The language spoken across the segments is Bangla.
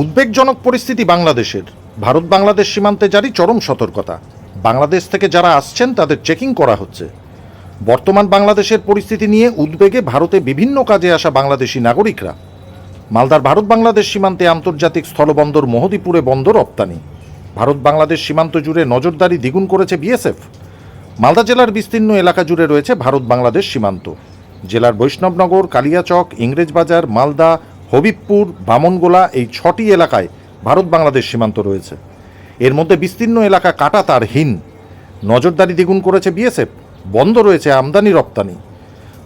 উদ্বেগজনক পরিস্থিতি বাংলাদেশের। ভারত বাংলাদেশ সীমান্তে জারি চরম সতর্কতা। বাংলাদেশ থেকে যারা আসছেন, তাদের চেকিং করা হচ্ছে। বর্তমান বাংলাদেশের পরিস্থিতি নিয়ে উদ্বেগে ভারতে বিভিন্ন কাজে আসা বাংলাদেশি নাগরিকরা। মালদার ভারত বাংলাদেশ সীমান্তে আন্তর্জাতিক স্থলবন্দর মোহদীপুরে বন্দর রপ্তানি। ভারত বাংলাদেশ সীমান্ত জুড়ে নজরদারি দ্বিগুণ করেছে বিএসএফ। মালদা জেলার বিস্তীর্ণ এলাকা জুড়ে রয়েছে ভারত বাংলাদেশ সীমান্ত। জেলার বৈষ্ণবনগর, কালিয়াচক, ইংরেজবাজার, মালদা হবিবপুর বামনগোলা এই ছটি এলাকায় ভারত বাংলাদেশ সীমান্ত রয়েছে। এর মধ্যে বিস্তীর্ণ এলাকা কাটা তারহীন নজরদারি দ্বিগুণ করেছে বিএসএফ বন্ধ রয়েছে আমদানি রপ্তানি।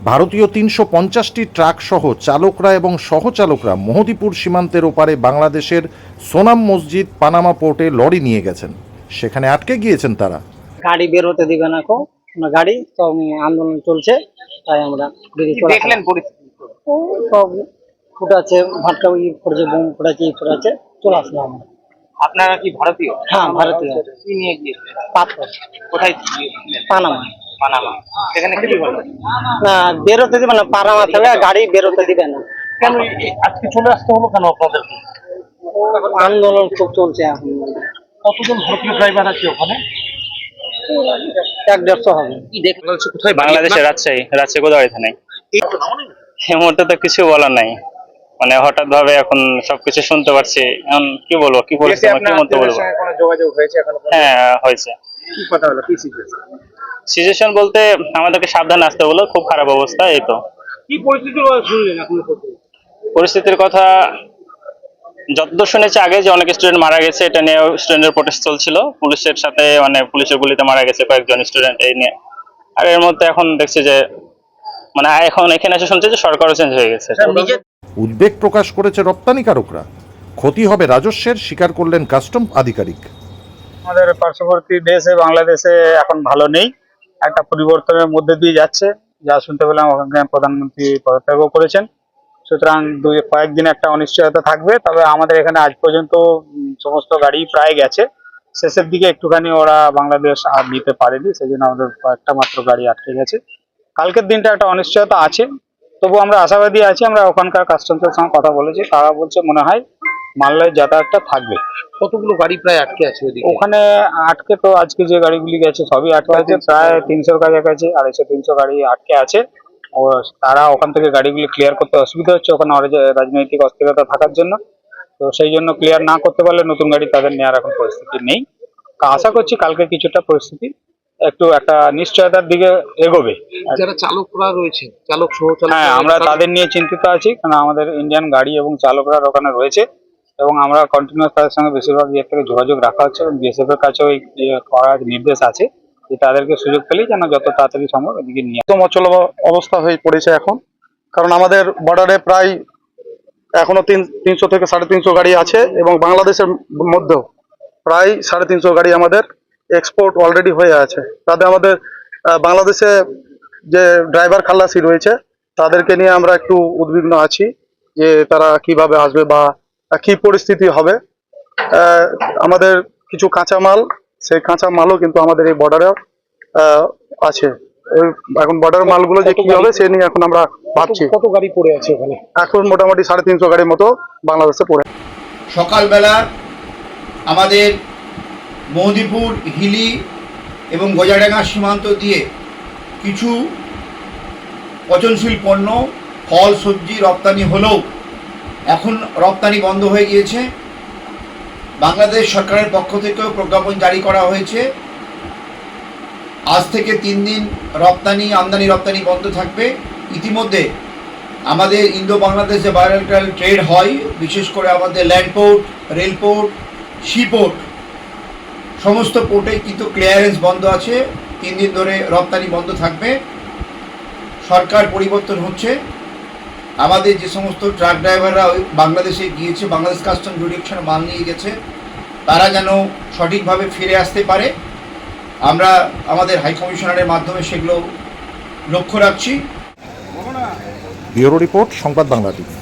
ভারতীয় তিনশো পঞ্চাশটি ট্রাক সহ চালকরা এবং সহচালকরা মহদিপুর সীমান্তের ওপারে বাংলাদেশের সোনাম মসজিদ পানামা পোর্টে লরি নিয়ে গেছেন। সেখানে আটকে গিয়েছেন তারা। গাড়ি বের হতে দিবে না কো না গাড়ি তো আন্দোলন চলছে তাই আমরা দেখলেন পরিস্থিতি। ফুটাচ্ছে ভাটকা ই পড়েছে বোম ফুটাচ্ছে ই ফুটাচ্ছে চলে আসলাম আমরা। আপনারা কি ভারতীয়? হ্যাঁ ভারতীয়। কি নিয়ে গিয়েছিলেন? পাথর কোথায় গিয়েছিলেন? পানামা। পানামা। সেখানে কি হলো না বেরোতে দিবে না পানামা থেকে গাড়ি বেরোতে দিবে না। কেন আজকে চলে আসতে হলো কেন আপনাদেরকে আন্দোলন খুব চলছে এখন। কতজন ভারতীয় ড্রাইভার আছে ওখানে? এক দেড়শো হবে। কি দেখলেন কোথায়? বাংলাদেশে রাজশাহী। রাজশাহী কোথাও এখানে। এই মুহূর্তে তো কিছু বলার নাই। মানে হঠাৎ ভাবে এখন সবকিছু শুনতে পারছি। এখন কি বলব কি কি মতো বলব? যোগাযোগ হয়েছে এখনও হ্যাঁ হয়েছে। কি কথা হলো কি সিচুয়েশন সিচুয়েশন বলতে আমাদেরকে সাবধান আসতে বলো খুব খারাপ অবস্থা এই তো। কি পরিস্থিতি শুনলেন এখনও পরিস্থিতির কথা যতদূর শুনেছি আগে যে অনেক স্টুডেন্ট মারা গেছে এটা নিয়ে স্টুডেন্টের প্রোটেস্ট চলছিল। পুলিশের সাথে মানে পুলিশের গুলিতে মারা গেছে কয়েকজন স্টুডেন্ট এই নিয়ে। আর এর মধ্যে এখন দেখছি যে মানে এখন এখানে এসে শুনছি যে সরকারও চেঞ্জ হয়ে গেছে। উদ্বেগ প্রকাশ করেছে রপ্তানিকারকরা। ক্ষতি হবে রাজস্বের, স্বীকার করলেন কাস্টম আধিকারিক। আমাদের পার্শ্ববর্তী দেশে, বাংলাদেশে এখন ভালো নেই। একটা পরিবর্তনের মধ্যে দিয়ে যাচ্ছে। যা শুনতে পেলাম ওখানে প্রধানমন্ত্রী পদত্যাগও করেছেন। সুতরাং দুই, কয়েকদিন একটা অনিশ্চয়তা থাকবে। তবে আমাদের এখানে আজ পর্যন্ত সমস্ত গাড়ি প্রায় গেছে। শেষের দিকে একটুখানি ওরা বাংলাদেশ আর নিতে পারেনি। সেই জন্য আমাদের কয়েকটা মাত্র গাড়ি আটকে গেছে। কালকের দিনটা একটা অনিশ্চয়তা আছে। তবু আমরা আশাবাদী আছি আমরা ওখানকার কাস্টমসের সঙ্গে কথা বলেছি। তারা বলছে মনে হয় মালয়ের যাতায়াতটা থাকবে। কতগুলো গাড়ি প্রায় আটকে আছে ওখানে আটকে তো আজকে যে গাড়িগুলি গেছে সবই আটকে আছে প্রায় তিনশোর কাছাকাছি আড়াইশো তিনশো গাড়ি আটকে আছে। ও তারা ওখান থেকে গাড়িগুলি ক্লিয়ার করতে অসুবিধা হচ্ছে ওখানে রাজনৈতিক অস্থিরতা থাকার জন্য। তো সেই জন্য ক্লিয়ার না করতে পারলে নতুন গাড়ি তাদের নেওয়ার এখন পরিস্থিতি নেই। তা আশা করছি কালকে কিছুটা পরিস্থিতি একটু একটা নিশ্চয়তার দিকে এগোবে। যারা চালকরা রয়েছে চালক সহ হ্যাঁ আমরা তাদের নিয়ে চিন্তিত আছি কারণ আমাদের ইন্ডিয়ান গাড়ি এবং চালকরা ওখানে রয়েছে এবং আমরা কন্টিনিউয়াস তাদের সঙ্গে বেশিরভাগ ইয়ে থেকে যোগাযোগ রাখা হচ্ছে এবং বিএসএফ এর কাছেও ইয়ে করার নির্দেশ আছে যে তাদেরকে সুযোগ পেলেই যেন যত তাড়াতাড়ি সম্ভব এদিকে নিয়ে একদম অচল অবস্থা হয়ে পড়েছে এখন কারণ আমাদের বর্ডারে প্রায় এখনও তিন তিনশো থেকে সাড়ে তিনশো গাড়ি আছে এবং বাংলাদেশের মধ্যেও প্রায় সাড়ে তিনশো গাড়ি আমাদের এক্সপোর্ট অলরেডি হয়ে আছে। তাতে আমাদের বাংলাদেশে যে ড্রাইভার খালাসি রয়েছে তাদেরকে নিয়ে আমরা একটু উদ্বিগ্ন আছি যে তারা কীভাবে আসবে বা কি পরিস্থিতি হবে। আমাদের কিছু কাঁচামাল সেই কাঁচা মালও কিন্তু আমাদের এই বর্ডারে আছে। এখন বর্ডার মালগুলো যে কি হবে সে নিয়ে এখন আমরা ভাবছি। কত গাড়ি পড়ে আছে ওখানে এখন মোটামুটি সাড়ে তিনশো গাড়ির মতো বাংলাদেশে পড়ে। সকালবেলা আমাদের মৌদিপুর, হিলি এবং গজাডাঙ্গা সীমান্ত দিয়ে কিছু পচনশীল পণ্য, ফল, সবজি রপ্তানি হলেও এখন রপ্তানি বন্ধ হয়ে গিয়েছে। বাংলাদেশ সরকারের পক্ষ থেকেও প্রজ্ঞাপন জারি করা হয়েছে। আজ থেকে তিন দিন রপ্তানি, আমদানি, রপ্তানি বন্ধ থাকবে। ইতিমধ্যে আমাদের ইন্দো বাংলাদেশ যে ট্রেড হয়, বিশেষ করে আমাদের land port rail port sea port সমস্ত পোর্টে কিন্তু ক্লিয়ারেন্স বন্ধ আছে। তিন দিন ধরে রপ্তানি বন্ধ থাকবে। সরকার পরিবর্তন হচ্ছে। আমাদের যে সমস্ত ট্রাক ড্রাইভাররা ওই বাংলাদেশে গিয়েছে, বাংলাদেশ কাস্টম জুডিকশন মাল নিয়ে গেছে, তারা যেন সঠিকভাবে ফিরে আসতে পারে। আমরা আমাদের হাই কমিশনারের মাধ্যমে সেগুলো লক্ষ্য রাখছি। ব্যুরো রিপোর্ট, সংবাদ বাংলা টিভি।